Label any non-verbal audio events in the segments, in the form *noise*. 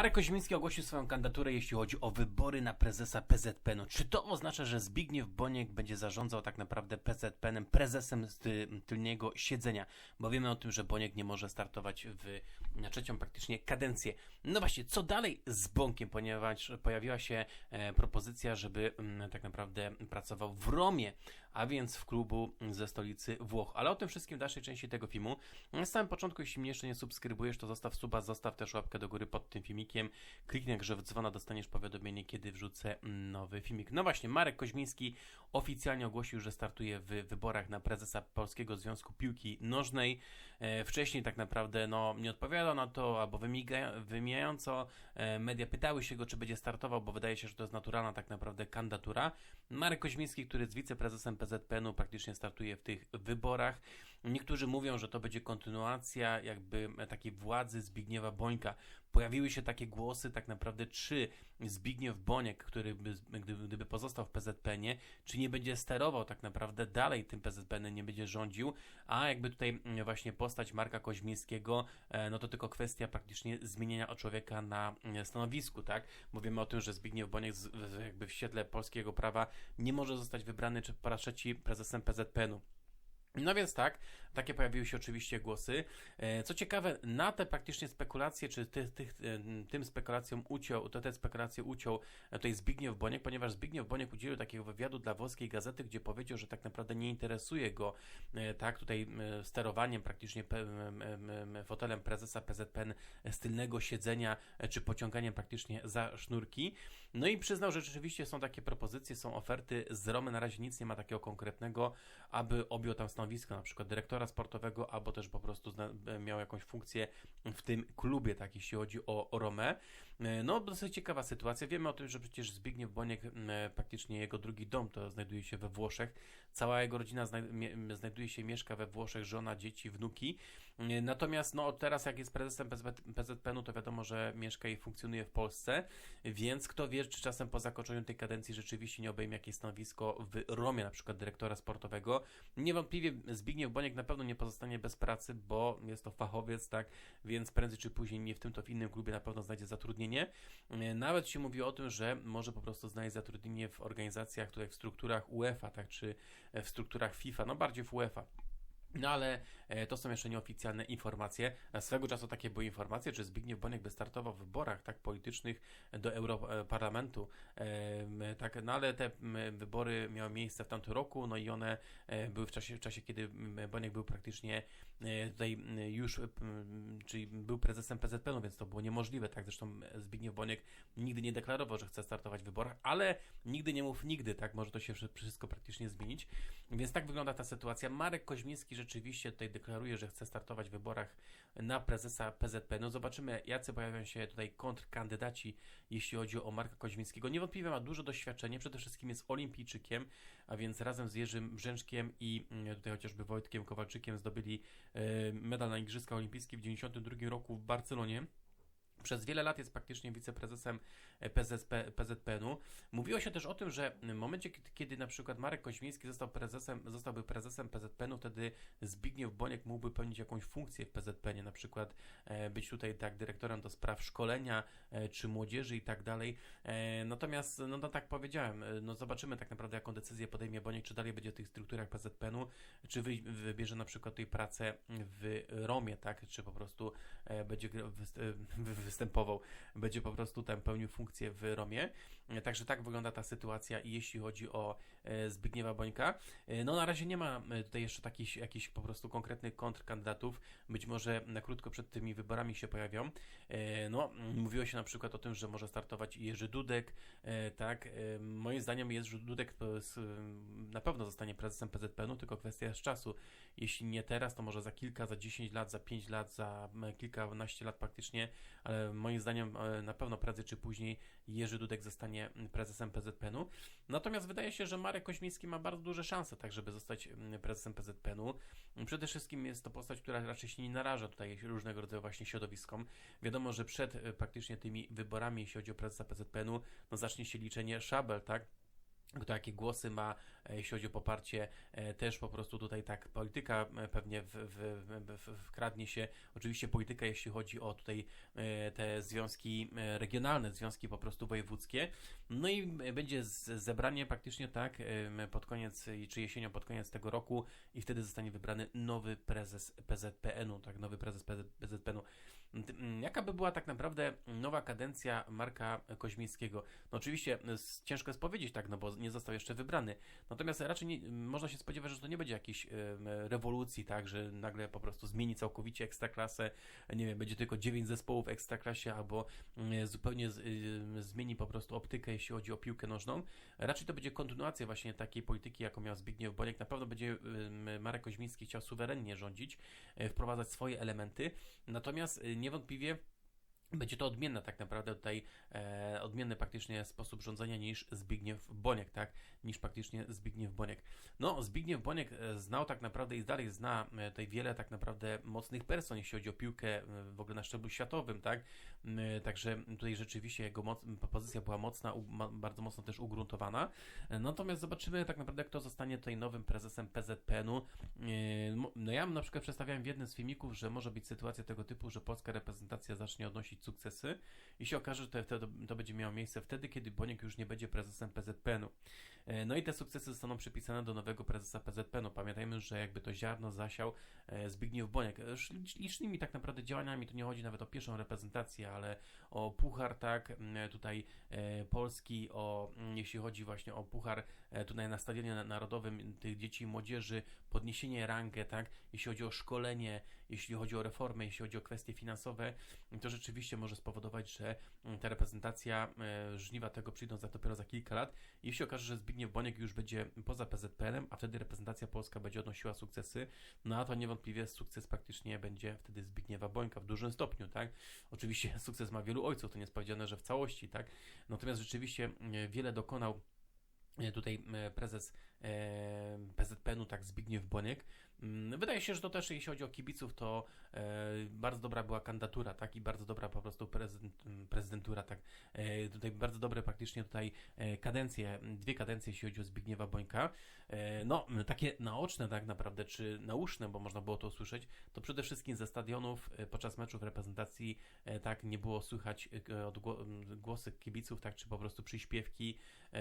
Marek Koźmiński ogłosił swoją kandydaturę, jeśli chodzi o wybory na prezesa PZPN-u. Czy to oznacza, że Zbigniew Boniek będzie zarządzał tak naprawdę PZPN-em, prezesem z ty, tylniego siedzenia? Bo wiemy o tym, że Boniek nie może startować w, na trzecią praktycznie kadencję. No właśnie, co dalej z Bonkiem, ponieważ pojawiła się e, propozycja, żeby m, tak naprawdę pracował w Romie, a więc w klubu ze stolicy Włoch. Ale o tym wszystkim w dalszej części tego filmu. Na samym początku, jeśli mnie jeszcze nie subskrybujesz, to zostaw suba, zostaw też łapkę do góry pod tym filmikiem. Kliknij grze w dzwona, dostaniesz powiadomienie, kiedy wrzucę nowy filmik. No właśnie, Marek Koźmiński oficjalnie ogłosił, że startuje w wyborach na prezesa Polskiego Związku Piłki Nożnej. E, wcześniej tak naprawdę no, nie odpowiadał na to, albo wymijająco e, media pytały się go, czy będzie startował, bo wydaje się, że to jest naturalna tak naprawdę kandydatura. Marek Koźmiński, który jest wiceprezesem PZPN-u, praktycznie startuje w tych wyborach. Niektórzy mówią, że to będzie kontynuacja jakby takiej władzy Zbigniewa Bońka. Pojawiły się takie głosy tak naprawdę, czy Zbigniew Boniek, który by, gdyby, pozostał w PZPN-ie, czy nie będzie sterował tak naprawdę dalej tym PZPN-em, nie będzie rządził, a jakby tutaj właśnie postać Marka Koźmińskiego, no to tylko kwestia praktycznie zmienienia człowieka na stanowisku, tak? Mówimy o tym, że Zbigniew Boniek jakby w świetle polskiego prawa nie może zostać wybrany czy po raz trzeci prezesem PZPN-u. No więc tak, takie pojawiły się oczywiście głosy. Co ciekawe, na te praktycznie spekulacje, czy ty, ty, tym spekulacjom uciął, to te spekulacje uciął tutaj Zbigniew Boniek, ponieważ Zbigniew Boniek udzielił takiego wywiadu dla włoskiej gazety, gdzie powiedział, że tak naprawdę nie interesuje go tak tutaj sterowaniem praktycznie fotelem prezesa PZPN z tylnego siedzenia, czy pociąganiem praktycznie za sznurki. No i przyznał, że rzeczywiście są takie propozycje, są oferty z Romy, na razie nic nie ma takiego konkretnego, aby objął tam stanowisko na przykład dyrektora sportowego, albo też po prostu miał jakąś funkcję w tym klubie, tak, jeśli chodzi o, o Romę. No, dosyć ciekawa sytuacja. Wiemy o tym, że przecież Zbigniew Boniek, praktycznie jego drugi dom, to znajduje się we Włoszech. Cała jego rodzina znajduje się, mieszka we Włoszech, żona, dzieci, wnuki. Natomiast, no, teraz jak jest prezesem PZPN-u, to wiadomo, że mieszka i funkcjonuje w Polsce, więc kto wie, czy czasem po zakończeniu tej kadencji rzeczywiście nie obejmie jakieś stanowisko w Romie, na przykład dyrektora sportowego. Niewątpliwie Zbigniew Boniek na pewno nie pozostanie bez pracy, bo jest to fachowiec, tak, więc prędzej czy później nie w tym, to w innym klubie na pewno znajdzie zatrudnienie. Nawet się mówi o tym, że może po prostu znaleźć zatrudnienie w organizacjach, tutaj w strukturach UEFA, tak, czy w strukturach FIFA, no bardziej w UEFA. No ale e, to są jeszcze nieoficjalne informacje. Swego czasu takie były informacje, że Zbigniew Boniek by startował w wyborach tak politycznych do Europarlamentu. E, tak, no ale te wybory miały miejsce w tamtym roku, no i one e, były w czasie, w czasie kiedy Boniek był praktycznie tutaj już, czyli był prezesem PZPN-u, więc to było niemożliwe, tak? Zresztą Zbigniew Boniek nigdy nie deklarował, że chce startować w wyborach, ale nigdy nie mów nigdy, tak? Może to się wszystko praktycznie zmienić. Więc tak wygląda ta sytuacja. Marek Koźmiński rzeczywiście tutaj deklaruje, że chce startować w wyborach na prezesa PZP. No zobaczymy, jacy pojawią się tutaj kontrkandydaci, jeśli chodzi o Marka Koźmińskiego. Niewątpliwie ma dużo doświadczenie, przede wszystkim jest olimpijczykiem, a więc razem z Jerzym Brzęczkiem i tutaj chociażby Wojtkiem Kowalczykiem zdobyli medal na Igrzyska Olimpijskie w 1992 roku w Barcelonie. Przez wiele lat jest praktycznie wiceprezesem PZP, PZPN-u. Mówiło się też o tym, że w momencie, kiedy na przykład Marek Koźmiński został prezesem, zostałby prezesem PZPN-u, wtedy Zbigniew Boniek mógłby pełnić jakąś funkcję w PZPN-ie, na przykład być tutaj tak dyrektorem do spraw szkolenia, czy młodzieży i tak dalej. Natomiast, no, no tak powiedziałem, no zobaczymy tak naprawdę, jaką decyzję podejmie Boniek, czy dalej będzie w tych strukturach PZPN-u, czy wy, wybierze na przykład tej pracę w Romie, tak, czy po prostu będzie występował, będzie po prostu tam pełnił funkcję w Romie. Także tak wygląda ta sytuacja i jeśli chodzi o Zbigniewa Bońka. No na razie nie ma tutaj jeszcze takich jakichś po prostu konkretnych kontrkandydatów. Być może na krótko przed tymi wyborami się pojawią. No, mówiło się na przykład o tym, że może startować Jerzy Dudek, tak. Moim zdaniem Jerzy Dudek na pewno zostanie prezesem PZPN-u, tylko kwestia jest czasu. Jeśli nie teraz, to może za kilka, za 10 lat, za 5 lat, za kilkanaście lat praktycznie, ale moim zdaniem na pewno prędzej czy później Jerzy Dudek zostanie prezesem PZPN-u. Natomiast wydaje się, że Marek Koźmiński ma bardzo duże szanse, tak, żeby zostać prezesem PZPN-u. Przede wszystkim jest to postać, która raczej się nie naraża tutaj różnego rodzaju właśnie środowiskom. Wiadomo, że przed praktycznie tymi wyborami, jeśli chodzi o prezesa PZPN-u, no zacznie się liczenie szabel, tak? Kto jakie głosy ma, e, jeśli chodzi o poparcie, e, też po prostu tutaj tak polityka e, pewnie w, w, w, wkradnie się, oczywiście polityka, jeśli chodzi o tutaj te związki regionalne, związki po prostu wojewódzkie, no i będzie zebranie praktycznie tak pod koniec, czy jesienią pod koniec tego roku i wtedy zostanie wybrany nowy prezes PZPN-u, tak, nowy prezes PZPN-u. Jaka by była tak naprawdę nowa kadencja Marka Koźmińskiego? No oczywiście ciężko jest powiedzieć tak, no bo nie został jeszcze wybrany. Natomiast raczej nie, można się spodziewać, że to nie będzie jakiejś rewolucji, tak, że nagle po prostu zmieni całkowicie ekstraklasę, nie wiem, będzie tylko 9 zespołów w ekstraklasie, albo zupełnie zmieni po prostu optykę, jeśli chodzi o piłkę nożną. Raczej to będzie kontynuacja właśnie takiej polityki, jaką miał Zbigniew Boniek. Na pewno będzie Marek Koźmiński chciał suwerennie rządzić, e, wprowadzać swoje elementy, natomiast e, niewątpliwie będzie to odmienna tak naprawdę tutaj, e, odmienny praktycznie sposób rządzenia niż Zbigniew Boniek, tak? Niż praktycznie Zbigniew Boniek. No, Zbigniew Boniek e, znał tak naprawdę i dalej zna e, tutaj wiele tak naprawdę mocnych person, jeśli chodzi o piłkę e, w ogóle na szczeblu światowym, tak? Także tutaj rzeczywiście jego moc, pozycja była mocna, u, ma, bardzo mocno też ugruntowana. Natomiast zobaczymy tak naprawdę, kto zostanie tutaj nowym prezesem PZPN-u. No ja na przykład przedstawiałem w jednym z filmików, że może być sytuacja tego typu, że polska reprezentacja zacznie odnosić sukcesy i się okaże, że to, to, to będzie miało miejsce wtedy, kiedy Boniek już nie będzie prezesem PZPN-u. E, no i te sukcesy zostaną przypisane do nowego prezesa PZPN-u. Pamiętajmy, że jakby to ziarno zasiał e, Zbigniew Boniek. E, licznymi tak naprawdę działaniami, tu nie chodzi nawet o pierwszą reprezentację, ale o puchar, tak, tutaj Polski, o, jeśli chodzi właśnie o puchar tutaj na stadionie narodowym tych dzieci i młodzieży, podniesienie rangę, tak, jeśli chodzi o szkolenie, jeśli chodzi o reformę, jeśli chodzi o kwestie finansowe, to rzeczywiście może spowodować, że ta reprezentacja żniwa tego przyjdą za dopiero za kilka lat. Jeśli się okaże, że Zbigniew Boniek już będzie poza PZPN-em, a wtedy reprezentacja polska będzie odnosiła sukcesy, no to niewątpliwie sukces praktycznie będzie wtedy Zbigniewa Bońka w dużym stopniu, tak? Oczywiście *laughs* sukces ma wielu ojców, to nie jest powiedziane, że w całości, tak? Natomiast rzeczywiście e, wiele dokonał e, tutaj e, prezes PZPN-u, tak Zbigniew Boniek, Mm, wydaje się, że to też, jeśli chodzi o kibiców, to e, bardzo dobra była kandydatura, tak, i bardzo dobra po prostu prezydent, mm, prezydentura, tak. E, tutaj bardzo dobre praktycznie tutaj e, kadencje, dwie kadencje, jeśli chodzi o Zbigniewa Bońka. No, takie naoczne tak naprawdę, czy nauszne, bo można było to usłyszeć, to przede wszystkim ze stadionów podczas meczów reprezentacji, tak, nie było słychać głosy kibiców, tak, czy po prostu przyśpiewki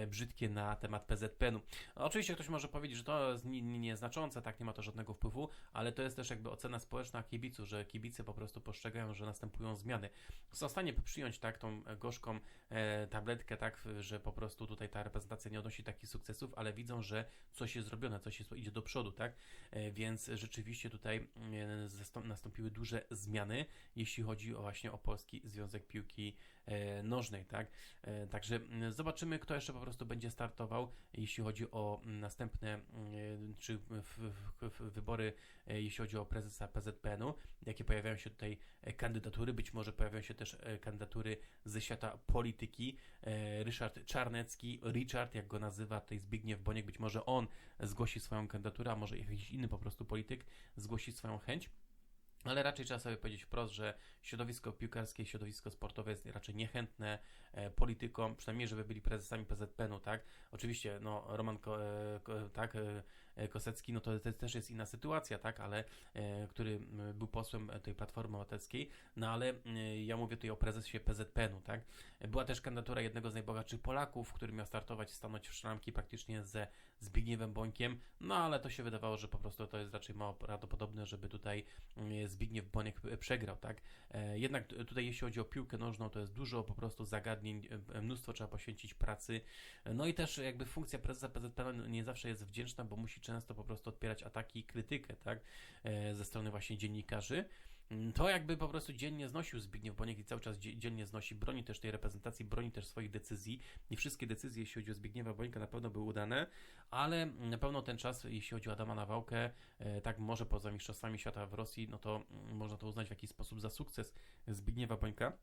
brzydkie na temat PZPN-u. Oczywiście ktoś może powiedzieć, że to jest nieznaczące, tak, nie ma to żadnego wpływu, ale to jest też jakby ocena społeczna kibiców, że kibice po prostu postrzegają, że następują zmiany. Są w stanie przyjąć tak tą gorzką e, tabletkę, tak, że po prostu tutaj ta reprezentacja nie odnosi takich sukcesów, ale widzą, że coś jest zrobione, coś jest, idzie do przodu, tak, e, więc rzeczywiście tutaj e, nastąpiły duże zmiany, jeśli chodzi o właśnie o Polski Związek Piłki e, Nożnej, tak, e, także zobaczymy, kto jeszcze po prostu będzie startował, jeśli chodzi o następne, e, czy w, w, w, wybory, e, jeśli chodzi o prezesa PZPN-u, jakie pojawiają się tutaj e, kandydatury, być może pojawiają się też e, kandydatury ze świata polityki. Ryszard Czarnecki, Richard, jak go nazywa tutaj Zbigniew Boniek, być może on zgłosi swoją kandydaturę, a może jakiś inny po prostu polityk zgłosi swoją chęć. Ale raczej trzeba sobie powiedzieć wprost, że środowisko piłkarskie, środowisko sportowe jest raczej niechętne politykom, przynajmniej żeby byli prezesami PZPN-u, tak? Oczywiście, no, Roman tak, Kosecki, no to, to też jest inna sytuacja, tak, ale e, który był posłem tej Platformy Obywatelskiej, no ale e, ja mówię tutaj o prezesie PZPN-u, tak. Była też kandydatura jednego z najbogatszych Polaków, który miał startować, stanąć w szramki praktycznie ze Zbigniewem Bońkiem, no ale to się wydawało, że po prostu to jest raczej mało prawdopodobne, żeby tutaj Zbigniew Boniek przegrał, tak. Jednak tutaj jeśli chodzi o piłkę nożną, to jest dużo po prostu zagadnień, mnóstwo trzeba poświęcić pracy, no i też jakby funkcja prezesa PZPN nie zawsze jest wdzięczna, bo musi często po prostu odpierać ataki i krytykę, tak, e, ze strony właśnie dziennikarzy. Mm, to jakby po prostu dziennie znosił Zbigniew Boniek i cały czas dziennie znosi, broni też tej reprezentacji, broni też swoich decyzji. Nie wszystkie decyzje, jeśli chodzi o Zbigniewa Bońka, na pewno były udane, ale na pewno ten czas, jeśli chodzi o Adama Nawałkę, e, tak może poza Mistrzostwami Świata w Rosji, no to mm, można to uznać w jakiś sposób za sukces Zbigniewa Bońka.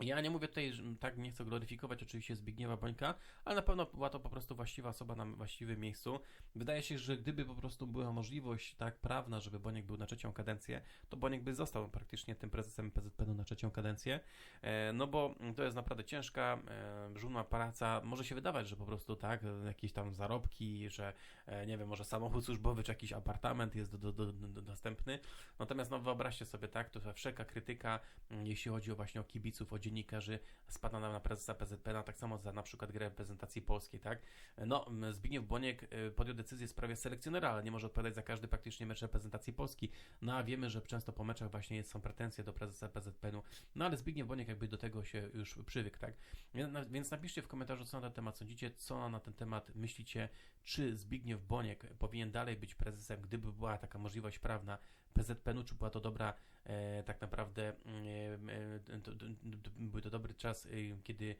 Ja nie mówię tutaj, że tak nie chcę gloryfikować oczywiście Zbigniewa Bońka, ale na pewno była to po prostu właściwa osoba na właściwym miejscu. Wydaje się, że gdyby po prostu była możliwość tak prawna, żeby Boniek był na trzecią kadencję, to Boniek by został praktycznie tym prezesem PZPN-u na trzecią kadencję. E, no bo to jest naprawdę ciężka, e, żmudna praca. Może się wydawać, że po prostu tak, jakieś tam zarobki, że e, nie wiem, może samochód służbowy czy jakiś apartament jest do, do, do, do, dostępny. Natomiast no wyobraźcie sobie tak, to wszelka krytyka, m, jeśli chodzi o właśnie o kibiców, o dziennikarzy spada nam na prezesa PZPN, a tak samo za na przykład grę reprezentacji polskiej, tak? No, Zbigniew Boniek y, podjął decyzję w sprawie selekcjonera, ale nie może odpowiadać za każdy praktycznie mecz reprezentacji Polski. No a wiemy, że często po meczach właśnie są pretensje do prezesa PZPN-u. No ale Zbigniew Boniek jakby do tego się już przywykł, tak? Na- Więc napiszcie w komentarzu, co na ten temat sądzicie, co na ten temat myślicie, czy Zbigniew Boniek powinien dalej być prezesem, gdyby była taka możliwość prawna PZPN-u, czy była to dobra e, tak naprawdę mm, e, był to dobry czas, e, kiedy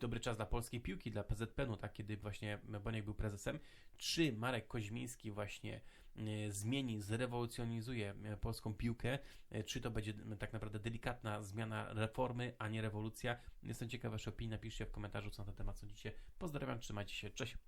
dobry czas dla polskiej piłki, dla PZPN-u, tak, kiedy właśnie Boniek był prezesem, czy Marek Koźmiński właśnie e, zmieni, zrewolucjonizuje polską piłkę, czy to będzie tak naprawdę delikatna zmiana reformy, a nie rewolucja. Jestem ciekaw Waszej opinii, napiszcie w komentarzu, co na ten temat sądzicie. Pozdrawiam, trzymajcie się, cześć!